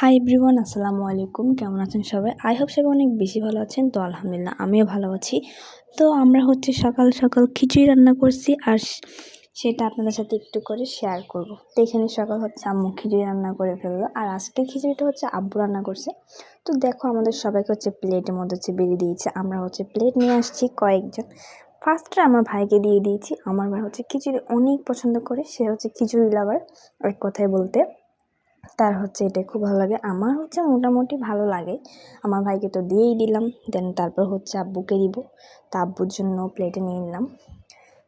Hi everyone আসসালামু আলাইকুম। কেমন আছেন সবাই? আই হোপ সবাই অনেক বেশি ভালো আছেন। তো আলহামদুলিল্লাহ, আমিও ভালো আছি। তো আমরা হচ্ছে সকাল সকাল খিচুড়ি রান্না করছি আর সেটা আপনাদের সাথে একটু করে শেয়ার করব। তো এখানে সকাল হচ্ছে আম্মু খিচুড়ি রান্না করে ফেলল। আর আজকের খিচুড়িটা হচ্ছে আব্বু রান্না করছে। তো দেখো আমাদের সবাইকে হচ্ছে প্লেটের মধ্যে হচ্ছে বেরিয়ে দিয়েছে। আমরা হচ্ছে প্লেট নিয়ে আসছি কয়েকজন। ফার্স্টে আমার ভাইকে দিয়ে দিয়েছি। আমার ভাই হচ্ছে খিচুড়ি অনেক পছন্দ করে। সে হচ্ছে খিচুড়ি লাভার এক কথায় বলতে। তার হচ্ছে এটা খুব ভালো লাগে। আমার হচ্ছে মোটামুটি ভালো লাগে। আমার ভাইকে তো দিয়েই দিলাম। দেন তারপর হচ্ছে আব্বুকে দিব। তা আব্বুর জন্য প্লেটে নিয়ে নিলাম।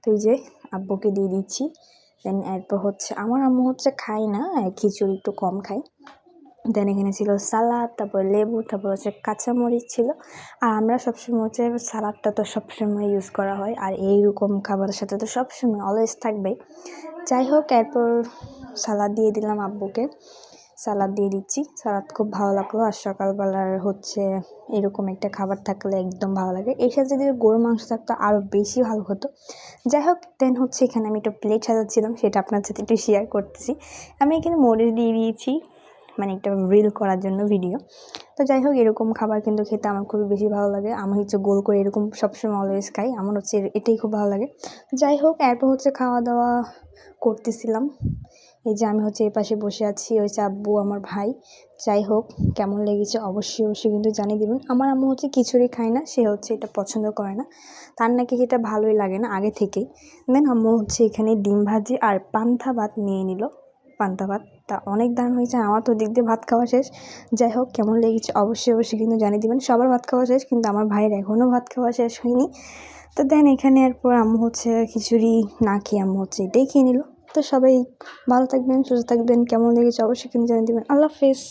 তো এই যে আব্বুকে দিয়ে দিচ্ছি। দেন এরপর হচ্ছে আমার আম্মু হচ্ছে খায় না খিচুড়ি একটু কম খায়। দেন এখানে ছিল সালাদ, তারপর লেবু, তারপর হচ্ছে কাঁচামরিচ ছিল। আর আমরা সবসময় হচ্ছে সালাদটা তো সবসময় ইউজ করা হয়। আর এইরকম খাবারের সাথে তো সবসময় অলওয়েজ থাকবেই। যাই হোক, এরপর সালাদ দিয়ে দিলাম আব্বুকে। সালাদ দিয়ে দিচ্ছি। সালাদ খুব ভালো লাগল। আর সকালবেলার হচ্ছে এরকম একটা খাবার থাকলে একদম ভালো লাগে। এর সাথে যদি গরুর মাংস থাকতো আরও বেশি ভালো হতো। যাই হোক দেন হচ্ছে এখানে আমি একটা প্লেট সাজাচ্ছিলাম, সেটা আপনার সাথে একটু শেয়ার করতেছি। আমি এখানে মরিচ দিয়ে দিয়েছি মানে একটা রিল করার জন্য ভিডিও তো যাই হোক, এরকম খাবার কিন্তু খেতে আমার খুবই বেশি ভালো লাগে। আমি হচ্ছে গোল করে এরকম সবসময় অলওয়েজ খাই। আমার হচ্ছে এটাই খুব ভালো লাগে। যাই হোক, এরপর হচ্ছে খাওয়া দাওয়া করতেছিলাম। এই যে আমি হচ্ছে এই পাশে বসে আছি, ওই আব্বু, আমার ভাই। যাই হোক, কেমন লেগেছে অবশ্যই অবশ্যই কিন্তু জানিয়ে দেবেন। আমার আম্মু হচ্ছে খিচুড়ি খায় না, সে হচ্ছে এটা পছন্দ করে না। তার নাকি সেটা ভালোই লাগে না, আগে থেকেই। দেন আম্মু হচ্ছে এখানে ডিম ভাজি আর পান্থা ভাত নিয়ে নিল। পান্তা ভাত তা অনেক দাম হয়েছে, আমার তো দিক দিয়ে ভাত খাওয়া শেষ। যাই হোক, কেমন লেগেছে অবশ্যই অবশ্যই কিন্তু জানিয়ে দিবেন। সবার ভাত খাওয়া শেষ, কিন্তু আমার ভাইয়ের এখনও ভাত খাওয়া শেষ হয়নি। তো দেন এখানে এরপর আম্মু হচ্ছে খিচুড়ি না খেয়ে আম্মু হচ্ছে এটাই খেয়ে নিল। তো সবাই ভালো থাকবেন সুস্থ থাকবেন কেমন লেগেছে অবশ্যই কিন্তু জানিয়ে দেবেন। আল্লাহ হাফেজ।